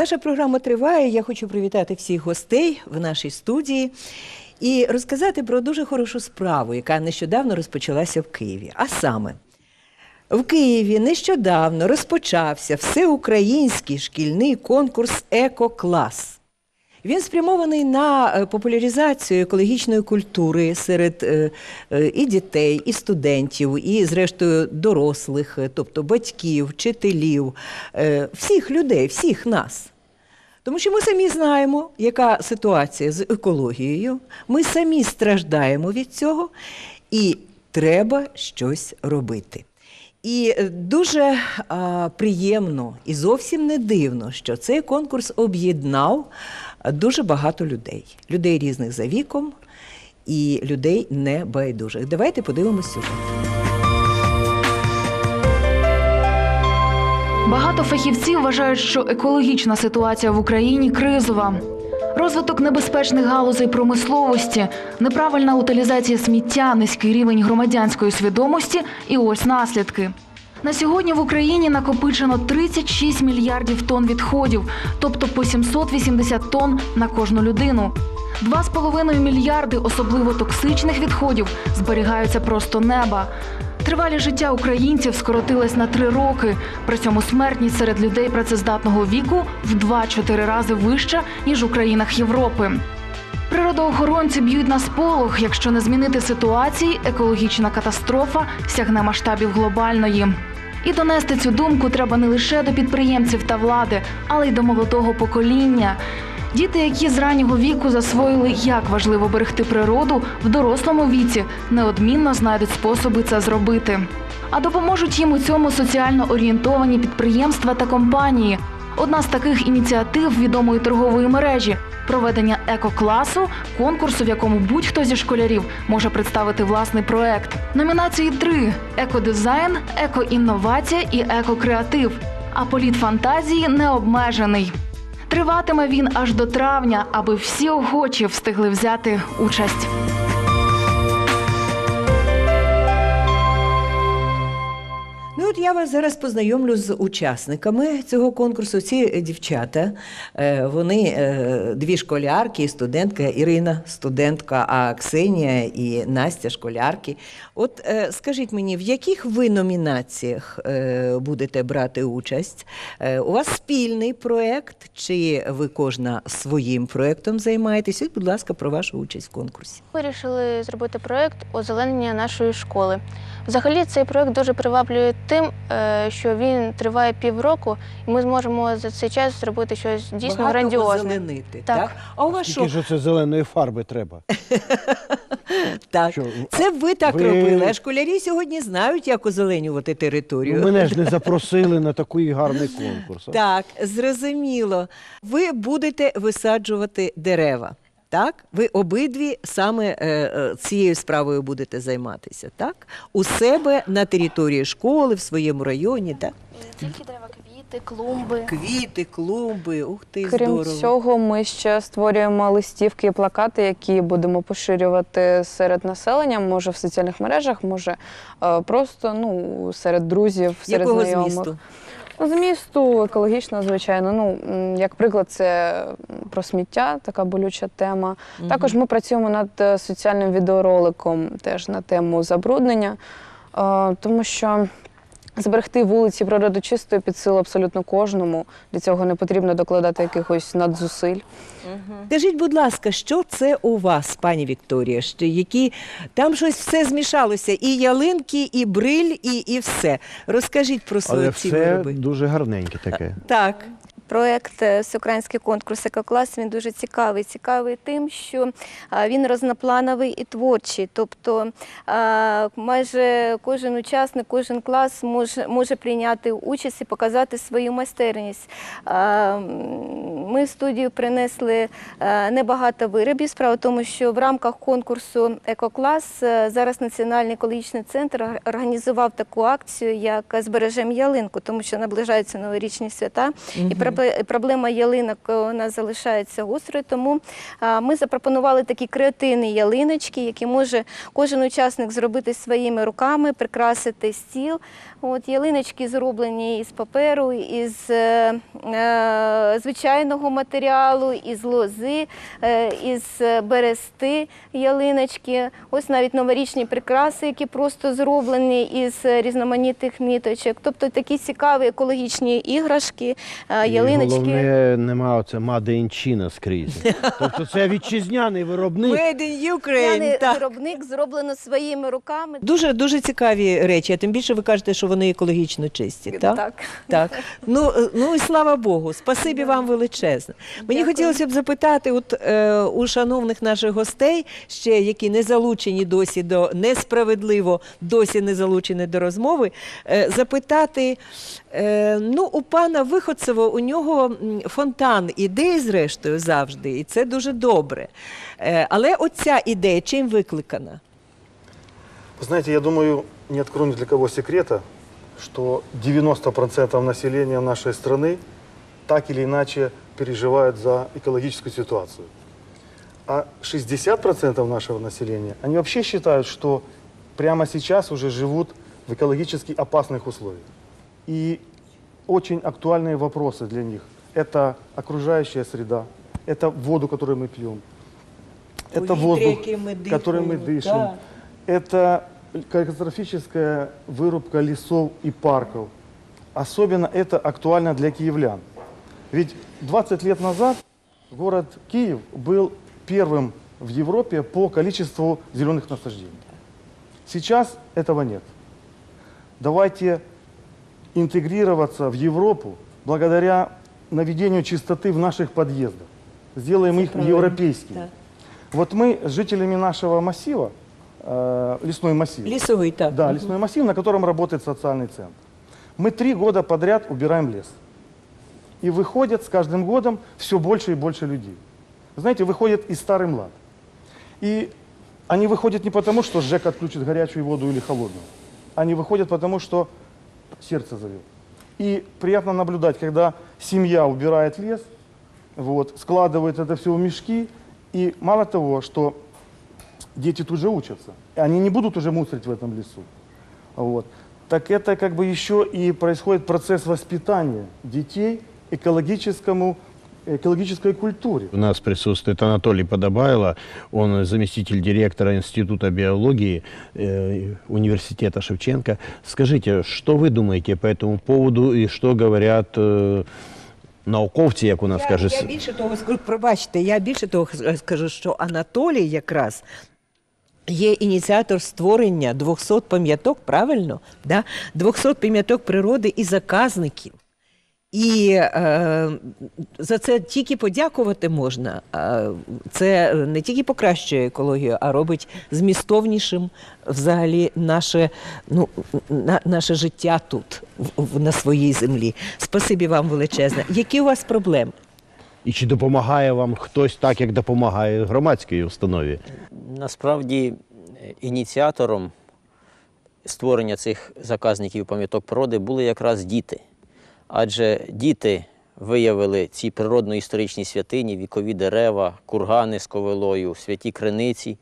Наша програма триває. Я хочу привітати всіх гостей в нашій студії і розказати про дуже хорошу справу, яка нещодавно розпочалася в Києві. А саме, в Києві нещодавно розпочався всеукраїнський шкільний конкурс Екоклас. Він спрямований на е, популяризацію екологічної культури серед е, е, і дітей, і студентів, і, зрештою, дорослих, тобто батьків, вчителів, всіх людей, всіх нас. Тому що ми самі знаємо, яка ситуація з екологією. Ми самі страждаємо від цього, і треба щось робити. І дуже а, приємно і зовсім не дивно, що цей конкурс об'єднав дуже багато людей, людей різних за віком і людей небайдужих. Давайте подивимось сюжет. Багато фахівців вважають, що екологічна ситуація в Україні кризова. Розвиток небезпечних галузей промисловості, неправильна утилізація сміття, низький рівень громадянської свідомості і ось наслідки. На сьогодні в Україні накопичено 36 мільярдів тонн відходів, тобто по 780 тонн на кожну людину. 2,5 мільярди особливо токсичних відходів зберігаються просто неба. Тривалість життя українців скоротилась на три роки. При цьому смертність серед людей працездатного віку в 2-4 рази вища, ніж у країнах Європи. Природоохоронці б'ють на сполох. Якщо не змінити ситуації, екологічна катастрофа сягне масштабів глобальної. І донести цю думку треба не лише до підприємців та влади, але й до молодого покоління. Діти, які з раннього віку засвоїли, як важливо берегти природу, в дорослому віці неодмінно знайдуть способи це зробити. А допоможуть їм у цьому соціально орієнтовані підприємства та компанії. Одна з таких ініціатив відомої торгової мережі проведення екокласу, конкурсу, в якому будь-хто зі школярів може представити власний проект. Номінації три: екодизайн, екоінновація і екокреатив. А політ фантазії не обмежений. Триватиме він аж до травня, аби всі охочі встигли взяти участь. От я вас зараз познайомлю з учасниками цього конкурсу. Ці дівчата, е, вони е, дві школярки студентка Ірина, студентка, а Ксенія і Настя школярки. От е, скажіть мені, в яких ви номінаціях будете брати участь? У вас спільний проєкт, чи ви кожна своїм проєктом займаєтесь? Ось, будь ласка, про вашу участь в конкурсі. Вирішили зробити проєкт озеленення нашої школи. Взагалі цей проєкт дуже приваблює тим, е, що він триває півроку, і ми зможемо за цей час зробити щось дійсно Багато грандіозне. озеленити, так. Так. А у вас що? Скільки ж це зеленої фарби треба? Так. Що, Це ви так ви- робили. А школярі сьогодні знають, як озеленювати територію. Ну, мене ж не запросили на такий гарний конкурс. а? Так, зрозуміло. Ви будете висаджувати дерева. Так, ви обидві саме е, е, цією справою будете займатися, так? У себе на території школи, в своєму районі, так? Такі дерева, квіти, клумби. Квіти, клумби, ух ти, Крім здорово. цього, ми ще створюємо листівки і плакати, які будемо поширювати серед населення, може в соціальних мережах, може е, просто ну серед друзів, серед Якого знайомих. змісту? Змісту екологічно, звичайно. Ну як приклад, це про сміття, така болюча тема. Також ми працюємо над е, соціальним відеороликом теж на тему забруднення, е, тому що. Зберегти вулиці природу чистою під силу абсолютно кожному. Для цього не потрібно докладати якихось надзусиль. Скажіть, будь ласка, що це у вас, пані Вікторія? Що, які там щось все змішалося, і ялинки, і бриль, і, і все. Розкажіть про свої Але ці все вироби. дуже гарненьке таке. Так. Проект е, всеукраїнський конкурс «Екоклас» він дуже цікавий. Цікавий тим, що він розноплановий і творчий. Тобто майже кожен учасник, кожен клас може, може прийняти участь і показати свою майстерність. Ми в студію принесли е, небагато виробів. Справа в тому, що в рамках конкурсу «Екоклас» е, зараз Національний екологічний центр організував таку акцію, як «Збережем ялинку», тому що наближаються новорічні свята. І е, проблема ялинок е, у нас залишається гострою, тому ми запропонували такі креативні ялиночки, які може кожен учасник зробити своїми руками, прикрасити стіл. От ялиночки зроблені із паперу, із е, е, звичайного матеріалу, із лози, е, із берести ялиночки. Ось навіть новорічні прикраси, які просто зроблені із різноманітних ниточок. Тобто такі цікаві екологічні іграшки, е, ялиночки. Головне, нема оце Made in China скрізь. Тобто це вітчизняний виробник. Made in Ukraine. Так. виробник зроблено своїми руками. Дуже дуже цікаві речі. А тим більше ви кажете, що вони екологічно чисті. Так? Так. Так. Ну, е, ну і слава Богу, спасибі вам величезне. Мені Дякую. хотілося б запитати от, е, у шановних наших гостей, ще які не залучені досі до несправедливо, досі не залучені до розмови, е, запитати, е, ну, у пана Виходцева у нього м, фонтан ідей, зрештою, завжди, і це дуже добре. Е, але оця ідея чим викликана? Вы знаете, я думаю, не открою ни для кого секрета, что 90% населения нашей страны так или иначе переживают за экологическую ситуацию. А 60% нашего населения, они вообще считают, что прямо сейчас уже живут в экологически опасных условиях. И очень актуальные вопросы для них – это окружающая среда, это воду, которую мы пьем, это воздух, ми который мы дышим, так. это катастрофическая вырубка лесов и парков. Особенно это актуально для киевлян. Ведь 20 лет назад город Киев был первым в Европе по количеству зеленых насаждений. Сейчас этого нет. Давайте интегрироваться в Европу благодаря наведению чистоты в наших подъездах. Сделаем их правильно, европейскими. да. Вот мы с жителями нашего массива, э, лесной массив, Лісовий, так. да, лесной массив, на котором работает социальный центр. Мы три года подряд убираем лес. И выходят с каждым годом все больше и больше людей. Знаете, выходят и старый млад. И они выходят не потому, что ЖЭК отключит горячую воду или холодную. Они выходят потому, что сердце зовет. И приятно наблюдать, когда семья убирает лес, вот, складывает это все в мешки, и мало того, что дети тут же учатся, и они не будут уже мусорить в этом лесу. Вот. Так это как бы еще и происходит процесс воспитания детей экологическому, экологической культуре. У нас присутствует Анатолий Подобайло, он заместитель директора Института биологии э, университета Шевченко. Скажите, что вы думаете по этому поводу и что говорят э, науковці, як у нас Я, каже, я більше того скажу, пробачте, я більше того с- скажу, що Анатолій якраз є ініціатор створення 200 пам'яток, правильно? Да? 200 пам'яток природи і заказників. І е, за це тільки подякувати можна. Це не тільки покращує екологію, а робить змістовнішим взагалі наше, ну, на, наше життя тут, в- в- на своїй землі. Спасибі вам величезне. Які у вас проблеми? і чи допомагає вам хтось так, як допомагає громадській установі? Насправді е, ініціатором створення цих заказників пам'яток природи були якраз діти. Адже діти виявили ці природно-історичні святині, вікові дерева, кургани з ковилою, святі криниці.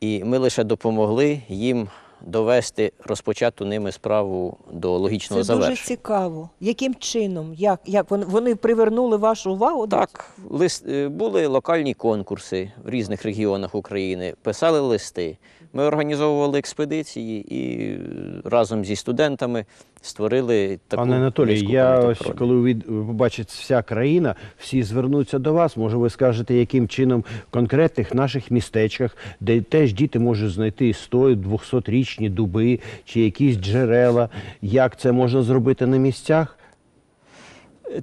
І ми лише допомогли їм довести розпочату ними справу до логічного Це дуже цікаво. Яким чином? Як, як вони, вони привернули вашу увагу? Так, лист, е, були локальні конкурси в різних регіонах України, писали листи. Ми організовували експедиції і е, разом зі студентами створили таку Пане Анатолій, я ось коли ви побачить вся країна, всі звернуться до вас. Може, ви скажете, яким чином в конкретних наших містечках, де теж діти можуть знайти 100-200-річні дуби чи якісь джерела, як це можна зробити на місцях?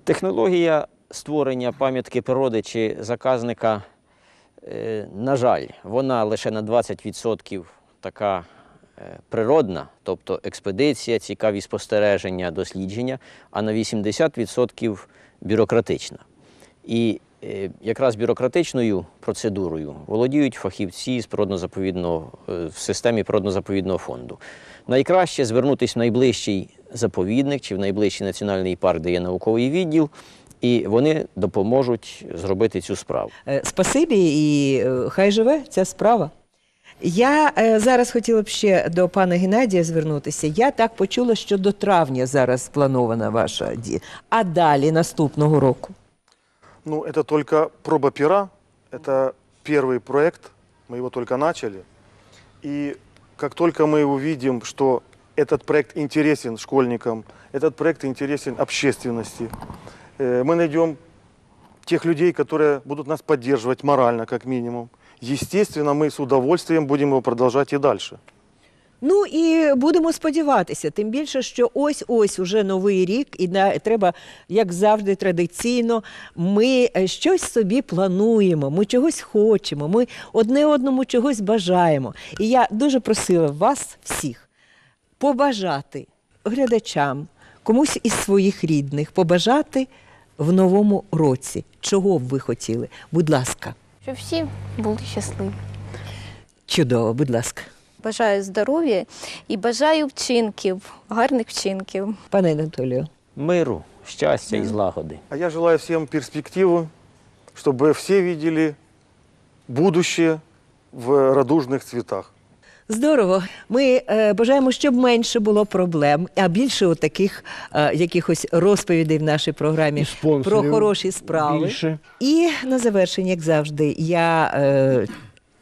Технологія створення пам'ятки природи чи заказника, на жаль, вона лише на 20% така е, природна, тобто експедиція, цікаві спостереження, дослідження, а на 80% бюрократична. І е, якраз бюрократичною процедурою володіють фахівці з природно-заповідного е, в системі природно-заповідного фонду. Найкраще звернутися в найближчий заповідник чи в найближчий національний парк, де є науковий відділ, і вони допоможуть зробити цю справу. Е, Спасибі і е, хай живе ця справа. Я е, зараз хотіла б ще до пана Геннадія звернутися. Я так почула, що до травня зараз спланована ваша дія. А далі наступного року. Ну, это только проба пера, это первый проект, мы его только начали. И как только мы увидим, что этот проект интересен школьникам, этот проект интересен общественности, э, мы найдем тех людей, которые будут нас поддерживать морально, как минимум. Естественно, мы с удовольствием будем его продолжать и дальше. Ну і будемо сподіватися, тим більше, що ось ось уже новий рік, і на треба, як завжди, традиційно, ми е, щось собі плануємо, ми чогось хочемо, ми одне одному чогось бажаємо. І я дуже просила вас всіх побажати глядачам, комусь із своїх рідних, побажати в новому році, чого б ви хотіли. Будь ласка, Щоб всі були щасливі. чудово, будь ласка, Бажаю здоров'я і бажаю вчинків, гарних вчинків. пане Анатолію. Миру, щастя і злагоди. А я желаю всем перспективы, чтобы все видели будущее в радужных цветах. Здорово. Ми е, бажаємо, щоб менше було проблем, а більше от таких е, якихось розповідей в нашій програмі про хороші справи. більше. І на завершення, як завжди, я е,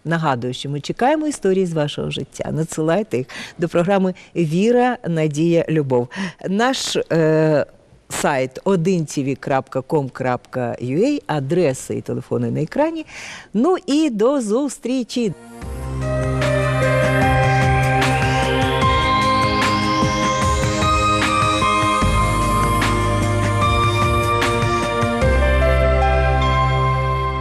нагадую, що ми чекаємо історії з вашого життя. Надсилайте їх до програми Віра, Надія, Любов. Наш е, сайт 1tv.com.ua, адреси і телефони на екрані. Ну і до зустрічі!